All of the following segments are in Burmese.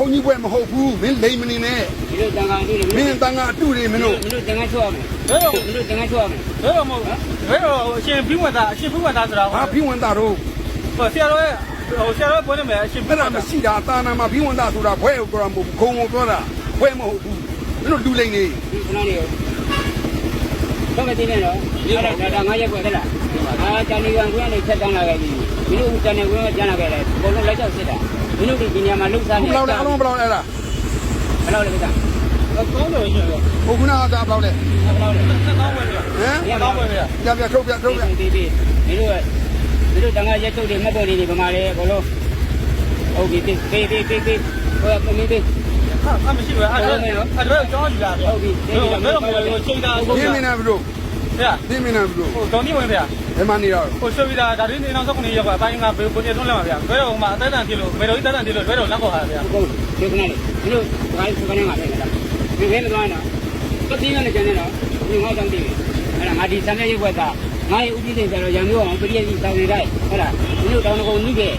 ုန်းကြီးဘွဲမဟုတ်ဘူးမင်းလိမ်မနေနဲ့ဒီလိုတန်ခါအတူတွေမင်းတန်ကအတူတွေမင်းတို့မင်းတို့တန်ခါချောရမယ်ဘယ်တော့မင်းတို့တန်ခါချောရမယ်ဘယ်တော့မဟုတ်ဘယ်တော့အရှင်ပြီးဝင်တာအရှင်ပြီးဝင်တာဆိုတာဘာဖိဝင်တာတော့ဟိုဆရာတော်ရဲ့ဟိုဆရာတော်ပွဲနေမယ်အရှင်ပြီးအဲ့ဝဒါင်တာမရှိတာတာနာမှာဖိဝင်တာဆိုတာဘွဲကိုပြောတာမဟုတ်ဘူးခုံကိုပြောတာဘွဲမဟုတ်ဘူးမင်းတို့လူလိမ်နေဒီခဏလေးတော့မသိနဲ့တော့အဲ့ဒါဒါငါရက်ွက်ခက်လားအာတန်ဒီဝန်ကွင်းနဲ့ချက်တန်းလာခဲ့ပြီမင်းတို့တန်နေကွင်းကကျန်လာခဲ့တယ်အကုန် လုံးလိုက်ကြောက်စစ်တာမင်းတို့ဒီနေရာမှာလှုပ်ရှားဘနေယ်လောက်လဲအလုံးဘယ်လောက်လဲအဲ့ဒါဘယ်လောက်လဲဗျာကောင်းတယ်ရှင်ရောဟိုခုနကသာဘယ်လောက်လဲဘယ်လောက်လဲကောင်းပဲဗျာဟမ်ကောင်းပဲဗျာပြပြထုတ်ပြထုတ်ပြဒီဒီမင်းတို့မင်းတို့တန်ခါရက်ထုတ်တွေမှတ်ပေါ်နေနေဗမာလေအကုန်လုံးဟုတ်ပြီပေးပေးပေးပေးပေးဟိုကမင်းပေးဟာအမရှိဘူးအဲ့ဒါအဲ့ဒါကြောင်းယူလာဗျာဘယ်တော့မလို့ချိန်တာဟုတ်ပြင်းဗျာမနေဘူးတို့ ဗျာပြင်းမနေဘူးတို့ဟိုကောင်းနေဝင်ဗျာဘယ်မှာနေတော့ဟိုရွှေပြည်သာဒါရင်းနေအောင်စခုနေရောက်ပါအပိုင်းကဘယ်ကိုနေသွန်းလဲပါဗျာဘယ်တော့မှအသက်တန်ဖြစ်လို့ဘယ်တော့အသက်တန်ဖြစ်လို့ဘယ်တော့လက်ခေါ်ဟာဗျာဟုတ်ဒီခဏလေးမင်းတို့ဘာလို့ခဏငါပဲလားဒီဘယ်မသွားနော်တော့ဒီကနေကျန်နေတော့ဒီငါကြောင့်တည်ပြီအဲ့ဒါငါဒီဆမ်းမြရုပ်ဝက်ကငါရဲ့ဥပဒေဆိုတော့ရံမျိုးအောင်ပရိယတိစောင်းနေလိုက်ဟုတ်လားမင်းတို့တောင်းတကုံနှိခဲ့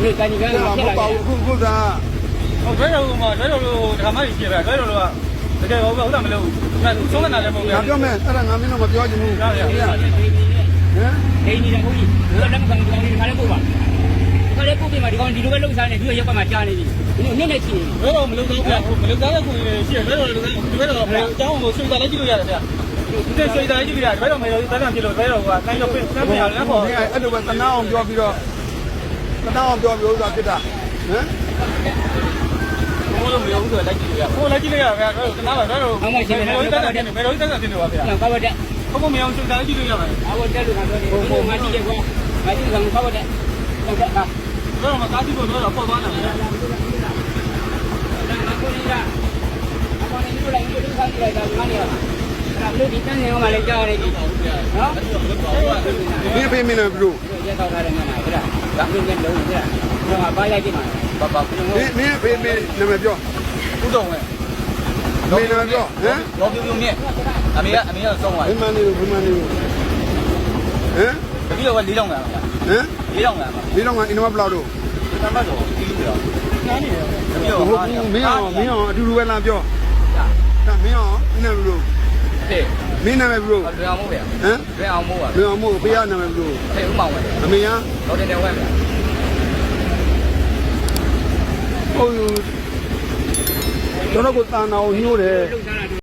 မင်းတို့တန်ကြီးကအဲ့ဒါငါမဖြစ်ဟုတ်လာပါတယ်ဘူးခုခုသာဟိုဘယ်တော့မှဘယ်တော့လို့ဒကာမကြီးဖြစ်ဗျာဘယ်တော့လို့ တကယ်ဟုတ်ဟုတ်တယ်မလို့ဒါဆုံးနေတာလည်းမဟုတ်ငါဗျာပြောမယ်အဲ့ဒါငါမင်းတော့မပြောချင်ဘူးဟမ်ဒိန်းနေတဲ့ဘုန်းကြီးဘယ်လက်မကန်ကောင်ဒီခါလေးပို့ပါခါလေးပို့ပြီးမှဒီကောင်ဒီလိုပဲလှုပ်ရှားနေပြီးတော့ရက်ကွက်မှာကြားနေပြီဒီလိုနေ့နဲ့ချီနေဘယ်တော့မလို့တော့ဗျာမလို့သားတဲ့ကိုရှိရဘယ်တော့လို့ဘယ်တော့အကြောင်းကိုဆွေးသားလိုက်ကြည့်လို့ရတယ်ဗျာဒီဆွေးသားလိုက်ကြည့်ရတယ်ဘယ်တော့မလို့သားတဲ့ဖြစ်လို့ဘယ်တော့ကတိုင်းတော့ပြင်စမ်းပြရလဲပေါ့အဲ့အဲ့လိုပဲတနာအောင်ပြောပြီးတော့တနာအောင်ပြောပြီးဥစ္စာဖြစ်တာဟမ် ဘယ်လိုမလို့ဆိုလိုက်ကြည့်လို့ရဟိုလိုက်ကြည့်လို့ရဗျာတော့တနာပါဘယ်တော့ဘယ်တော့သားတဲ့ဘယ်တော့သားတဲ့ဖြစ်လို့ပါဗျာကဝတ်တဲ့ဘုံမမြောင်ဆွေးသားကြည့်လို့ရမယ်အဝတ်တဲ့လူကပြောနေဒီလိုမှကြည့်ရကွာမကြည့်ကောင်ကဝတ်တဲ့ဟုတ်ကဲ့ပါဘယ်တော့မှသားကြည့်လို့တော့ပေါ့သွားတယ်ဗျာကိုကြီးကအပေါ်နေလို့လည်းဒီလိုခိုင်းလိုက်တာမှန်းနေရတာအဲ့ဒါလို့ဒီတန်းနေအောင်လည်းကြားရပြီနော်မင်းဖေးမင်းလည်းဘလို့ရက်တော့ထားတယ်မှန်းလားဟုတ်လား ဒါကလည်းလုံးဟုတ်လားတော့ပါလိုက်ကြည့်မှာဘာဘာမင်းမင်းဖေးမင်းနာမည်ပြောဦးတော်ဝင်မင်းနာမည်ပြောဟမ်ရောပြူပြူမြင့်အမေကအမေကဆုံးသွားဘယ်မှနေလို့ဘယ်မှနေလို့ဟမ်တပည့်တော်က၄တောင်လာပါဟမ်၄တောင်လာပါဒီတော့ကအင်နမဘလောက်တော့တမတ်တော်ဒီလိုပြောနားနေတယ်တပည့်တော်ဟုတ်ဘူးမင်းအောင်မင်းအောင်အတူတူပဲလာပြောဒါမင်းအောင်မင်းနာမည်ဘလို့ တဲ့မင်းနာမည်ဘလို့လွယ်အောင်မို့ဗျာဟမ်လွယ်အောင်မို့ပါမင်းအောင်မို့ဖေးရနာမည်ဘလို့တဲ့ဥမောင်ပဲအမေရတော့တယ်တယ်ဝဲဗျာဟုတ်ယူကျွန်တော်ကတာနာကိုညှိုးတယ်လှုပ်ရှားတာ